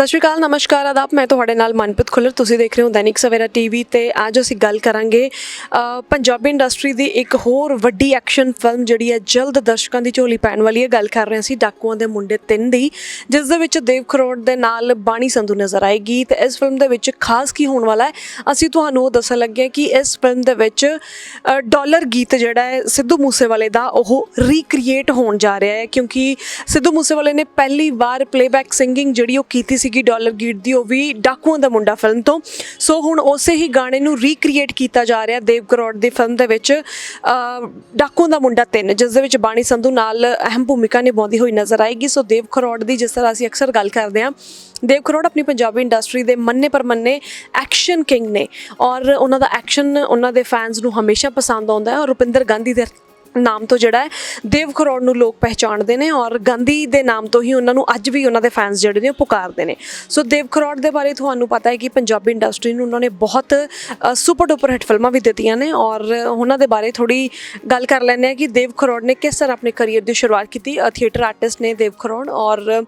ਸਤਿ ਸ਼੍ਰੀ ਅਕਾਲ ਨਮਸਕਾਰ ਆਦਾਬ। ਮੈਂ ਤੁਹਾਡੇ ਨਾਲ ਮਨਪ੍ਰੀਤ ਖੁੱਲਰ। ਤੁਸੀਂ ਦੇਖ ਰਹੇ ਹੋ ਦੈਨਿਕ ਸਵੇਰਾ ਟੀਵੀ ਤੇ ਅੱਜ ਅਸੀਂ ਗੱਲ ਕਰਾਂਗੇ ਪੰਜਾਬੀ ਇੰਡਸਟਰੀ ਦੀ ਇੱਕ ਹੋਰ ਵੱਡੀ ਐਕਸ਼ਨ ਫਿਲਮ ਜਿਹੜੀ ਹੈ ਜਲਦ ਦਰਸ਼ਕਾਂ ਦੀ ਝੋਲੀ ਪੈਣ ਵਾਲੀ ਹੈ। ਗੱਲ ਕਰ ਰਹੇ ਹਾਂ ਅਸੀਂ ਡਾਕੂਆਂ ਦੇ ਮੁੰਡੇ 3 ਦੀ ਜਿਸ ਦੇ ਵਿੱਚ ਦੇਵ ਖਰੋੜ ਦੇ ਨਾਲ ਬਾਣੀ ਸੰਧੂ ਨਜ਼ਰ ਆਏਗੀ। ਤੇ ਇਸ ਫਿਲਮ ਦੇ ਵਿੱਚ ਖਾਸ ਕੀ ਹੋਣ ਵਾਲਾ ਹੈ? ਅਸੀਂ ਤੁਹਾਨੂੰ ਉਹ ਦੱਸਣ ਲੱਗੇ ਕਿ ਇਸ ਫਿਲਮ ਦੇ ਵਿੱਚ ਅ, ਡਾਲਰ ਗੀਤ ਜਿਹੜਾ ਹੈ ਸਿੱਧੂ ਮੂਸੇਵਾਲੇ ਦਾ ਉਹ ਰੀਕ੍ਰੀਏਟ ਹੋਣ ਜਾ ਰਿਹਾ ਹੈ। ਕਿਉਂਕਿ ਸਿੱਧੂ ਮੂਸੇਵਾਲੇ ਨੇ ਪਹਿਲੀ ਵਾਰ ਪਲੇਬੈਕ ਸਿੰਗਿੰਗ ਜਿਹੜੀ ਉਹ ਕੀਤੀ ਸੀ ਸੀਗੀ ਡਾਲਰ ਗੀਤ ਦੀ, ਉਹ ਵੀ ਡਾਕੂਆਂ ਦਾ ਮੁੰਡਾ ਫਿਲਮ ਤੋਂ। ਸੋ ਹੁਣ ਉਸੇ ਹੀ ਗਾਣੇ ਨੂੰ ਰੀਕ੍ਰੀਏਟ ਕੀਤਾ ਜਾ ਰਿਹਾ ਦੇਵ ਕਰੋੜ ਦੀ ਫਿਲਮ ਦੇ ਵਿੱਚ। ਡਾਕੂਆਂ ਦਾ ਮੁੰਡਾ 3 ਜਿਸ ਦੇ ਵਿੱਚ ਬਾਣੀ ਸੰਧੂ ਨਾਲ ਅਹਿਮ ਭੂਮਿਕਾ ਨਿਭਾਉਂਦੀ ਹੋਈ ਨਜ਼ਰ ਆਏਗੀ। ਸੋ ਦੇਵ ਕਰੋੜ ਦੀ ਜਿਸ ਤਰ੍ਹਾਂ ਅਸੀਂ ਅਕਸਰ ਗੱਲ ਕਰਦੇ ਹਾਂ ਦੇਵ ਕਰੋੜ ਆਪਣੀ ਪੰਜਾਬੀ ਇੰਡਸਟਰੀ ਦੇ ਮੰਨੇ ਪਰਮੰਨੇ ਐਕਸ਼ਨ ਕਿੰਗ ਨੇ। ਔਰ ਉਹਨਾਂ ਦਾ ਐਕਸ਼ਨ ਉਹਨਾਂ ਦੇ ਫੈਨਸ ਨੂੰ ਹਮੇਸ਼ਾ ਪਸੰਦ ਆਉਂਦਾ ਹੈ। ਔਰ ਰੁਪਿੰਦਰ ਗਾਂਧੀ ਦੇ ਨਾਮ ਤੋਂ ਜਿਹੜਾ ਹੈ, ਦੇਵ ਖਰੋੜ ਨੂੰ ਲੋਕ ਪਹਿਚਾਣਦੇ ਨੇ ਔਰ ਗਾਂਧੀ ਦੇ ਨਾਮ ਤੋਂ ਹੀ ਉਹਨਾਂ ਨੂੰ ਅੱਜ ਵੀ ਉਹਨਾਂ ਦੇ ਫੈਨਸ ਜਿਹੜੇ ਨੇ ਉਹ ਪੁਕਾਰਦੇ ਨੇ। ਸੋ ਦੇਵ ਖਰੋੜ ਦੇ ਬਾਰੇ ਤੁਹਾਨੂੰ ਪਤਾ ਹੈ ਕਿ ਪੰਜਾਬੀ ਇੰਡਸਟਰੀ ਨੂੰ ਉਹਨਾਂ ਨੇ ਬਹੁਤ ਸੁਪਰ ਡੁਪਰ ਹਿੱਟ ਫਿਲਮਾਂ ਵੀ ਦਿੱਤੀਆਂ ਨੇ ਔਰ ਉਹਨਾਂ ਦੇ ਬਾਰੇ ਥੋੜੀ ਗੱਲ ਕਰ ਲੈਂਦੇ ਆ ਕਿ ਦੇਵ ਖਰੋੜ ਨੇ ਕਿਸ ਤਰ੍ਹਾਂ ਆਪਣੇ ਕੈਰੀਅਰ ਦੀ ਸ਼ੁਰੂਆਤ ਕੀਤੀ ਥੀਏਟਰ ਆਰਟਿਸਟ ਨੇ ਦੇਵ ਖਰੋੜ ਔਰ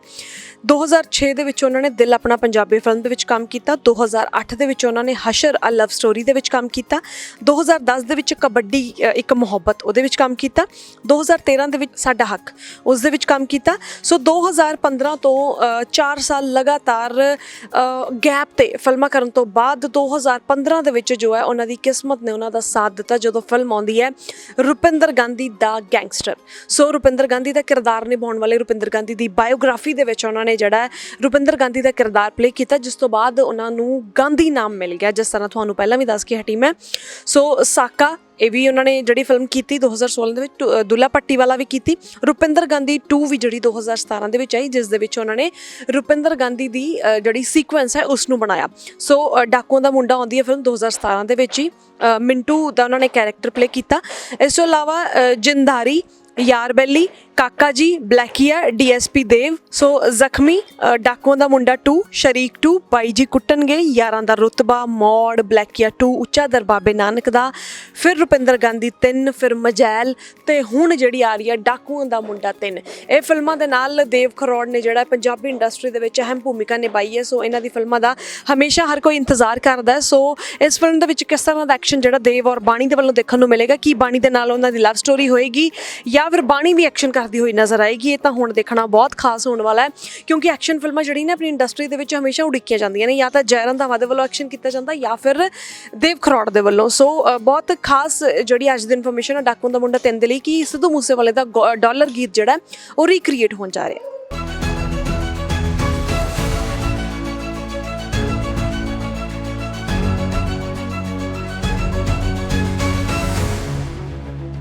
2006 ਦੇ ਵਿੱਚ ਉਹਨਾਂ ਨੇ ਦਿਲ ਆਪਣਾ ਪੰਜਾਬੀ ਫਿਲਮ ਦੇ ਵਿੱਚ ਕੰਮ ਕੀਤਾ 2008 ਦੇ ਵਿੱਚ ਉਹਨਾਂ ਨੇ ਹਸ਼ਰ, ਅ ਲਵ ਸਟੋਰੀ ਦੇ ਵਿੱਚ ਕੰਮ ਕੀਤਾ 2010 ਦੇ ਵਿੱਚ ਕਬੱਡੀ ਇੱਕ ਮੁਹੱਬਤ ਉਹਦੇ ਵਿੱਚ ਕੰਮ ਕੀਤਾ 2013 ਦੇ ਵਿੱਚ ਸਾਡਾ ਹੱਕ, ਉਸ ਦੇ ਵਿੱਚ ਕੰਮ ਕੀਤਾ। ਸੋ 2015 ਤੋਂ 4 ਸਾਲ ਲਗਾਤਾਰ ਗੈਪ ਤੇ ਫਿਲਮਾਂ ਕਰਨ ਤੋਂ ਬਾਅਦ 2015 ਦੇ ਵਿੱਚ ਜੋ ਹੈ, ਉਹਨਾਂ ਦੀ ਕਿਸਮਤ ਨੇ ਉਹਨਾਂ ਦਾ ਸਾਥ ਦਿੱਤਾ, ਜਦੋਂ ਫਿਲਮ ਆਉਂਦੀ ਹੈ, ਰੁਪਿੰਦਰ ਗਾਂਧੀ ਦਾ ਗੈਂਗਸਟਰ। ਸੋ ਰੁਪਿੰਦਰ ਗਾਂਧੀ ਦਾ ਕਿਰਦਾਰ ਨਿਭਾਉਣ ਵਾਲੇ ਰੁਪਿੰਦਰ ਗਾਂਧੀ ਦੀ ਬਾਇਓਗ੍ਰਾਫੀ ਦੇ ਵਿੱਚ ਉਹਨਾਂ ਨੇ ਜਿਹੜਾ ਰੁਪਿੰਦਰ ਗਾਂਧੀ ਦਾ ਕਿਰਦਾਰ ਪਲੇ ਕੀਤਾ, ਜਿਸ ਤੋਂ ਬਾਅਦ ਉਹਨਾਂ ਨੂੰ ਗਾਂਧੀ ਨਾਮ ਮਿਲ ਗਿਆ, ਜਿਸ ਤਰ੍ਹਾਂ ਤੁਹਾਨੂੰ ਪਹਿਲਾਂ ਵੀ ਦੱਸ ਕੇ ਹਟੀ ਮੈਂ। ਸੋ ਸਾਕਾ ਇਹ ਵੀ ਉਹਨਾਂ ਨੇ ਜਿਹੜੀ ਫਿਲਮ ਕੀਤੀ 2016 ਦੇ ਵਿੱਚ ਟੂ- ਦੁੱਲਾ ਪੱਟੀ ਵਾਲਾ ਵੀ ਕੀਤੀ। ਰੁਪਿੰਦਰ ਗਾਂਧੀ 2 ਵੀ ਜਿਹੜੀ 2017 ਦੇ ਵਿੱਚ ਆਈ, ਜਿਸ ਦੇ ਵਿੱਚ ਉਹਨਾਂ ਨੇ ਰੁਪਿੰਦਰ ਗਾਂਧੀ ਦੀ ਜਿਹੜੀ ਸੀਕੁਐਂਸ ਹੈ ਉਸ ਨੂੰ ਬਣਾਇਆ ਸੋ ਡਾਕੂਆਂ ਦਾ ਮੁੰਡਾ ਆਉਂਦੀ ਹੈ ਫਿਲਮ 2017 ਦੇ ਵਿੱਚ ਹੀ ਮਿੰਟੂ ਦਾ ਉਹਨਾਂ ਨੇ ਕੈਰੈਕਟਰ ਪਲੇ ਕੀਤਾ। ਇਸ ਤੋਂ ਇਲਾਵਾ ਜਿੰਦਾਰੀ ਯਾਰ ਬੈਲੀ ਕਾਕਾ ਜੀ ਬਲੈਕੀਆ ਡੀਐਸਪੀ ਦੇਵ। ਸੋ ਜ਼ਖਮੀ ਅ, ਡਾਕੂਆਂ ਦਾ ਮੁੰਡਾ 2 ਸ਼ਰੀਕ 2 ਬਾਈ ਜੀ ਕੁੱਟਣਗੇ। ਯਾਰਾਂ ਦਾ ਰੁਤਬਾ ਮੌੜ ਬਲੈਕੀਆ 2 ਉੱਚਾ ਦਰ ਬਾਬੇ ਨਾਨਕ ਦਾ। ਫਿਰ ਰੁਪਿੰਦਰ ਗਾਂਧੀ 3 ਫਿਰ ਮਜੈਲ। ਤੇ ਹੁਣ ਜਿਹੜੀ ਆ ਰਹੀ ਹੈ ਡਾਕੂਆਂ ਦਾ ਮੁੰਡਾ 3 ਇਹ ਫਿਲਮਾਂ ਦੇ ਨਾਲ ਦੇਵ ਖਰੋੜ ਨੇ ਜਿਹੜਾ ਪੰਜਾਬੀ ਇੰਡਸਟਰੀ ਦੇ ਵਿੱਚ ਅਹਿਮ ਭੂਮਿਕਾ ਨਿਭਾਈ ਹੈ। ਸੋ ਇਹਨਾਂ ਦੀ ਫਿਲਮਾਂ ਦਾ ਹਮੇਸ਼ਾ ਹਰ ਕੋਈ ਇੰਤਜ਼ਾਰ ਕਰਦਾ ਹੈ। ਸੋ ਇਸ ਫਿਲਮ ਦੇ ਵਿੱਚ ਕਿਸ ਤਰ੍ਹਾਂ ਦਾ ਐਕਸ਼ਨ ਜਿਹੜਾ ਦੇਵ ਔਰ ਬਾਣੀ ਦੇ ਵੱਲੋਂ ਦੇਖਣ ਨੂੰ ਮਿਲੇਗਾ ਕੀ ਬਾਣੀ ਦੇ ਨਾਲ ਉਹਨਾਂ ਦੀ ਲਵ ਸਟੋਰੀ ਹੋਏਗੀ ਜਾਂ ਜਾਂ ਫਿਰ ਬਾਣੀ ਵੀ ਐਕਸ਼ਨ ਕਰਦੀ ਹੋਈ ਨਜ਼ਰ ਆਏਗੀ, ਇਹ ਤਾਂ ਹੁਣ ਦੇਖਣਾ ਬਹੁਤ ਖਾਸ ਹੋਣ ਵਾਲਾ ਹੈ, ਕਿਉਂਕਿ ਐਕਸ਼ਨ ਫਿਲਮਾਂ ਜਿਹੜੀ ਨੇ ਆਪਣੀ ਇੰਡਸਟਰੀ ਦੇ ਵਿੱਚ ਹਮੇਸ਼ਾ ਉਡੀਕੀਆਂ ਜਾਂਦੀਆਂ ਨੇ, ਜਾਂ ਤਾਂ ਜੈ ਰੰਧਾਵਾ ਦੇ ਵੱਲੋਂ ਐਕਸ਼ਨ ਕੀਤਾ ਜਾਂਦਾ, ਜਾਂ ਫਿਰ ਦੇਵ ਖਰੋੜ ਦੇ ਵੱਲੋਂ। ਸੋ ਬਹੁਤ ਖਾਸ ਜਿਹੜੀ ਅੱਜ ਦੀ ਇਨਫੋਰਮੇਸ਼ਨ ਹੈ ਡਾਕੂ ਦਾ ਮੁੰਡਾ ਤਿੰਨ ਦੇ ਲਈ, ਕਿ ਸਿੱਧੂ ਮੂਸੇਵਾਲੇ ਦਾ ਗੋ- ਡਾਲਰ ਗੀਤ ਜਿਹੜਾ ਉਹ ਰੀਕ੍ਰੀਏਟ ਹੋਣ ਜਾ ਰਿਹਾ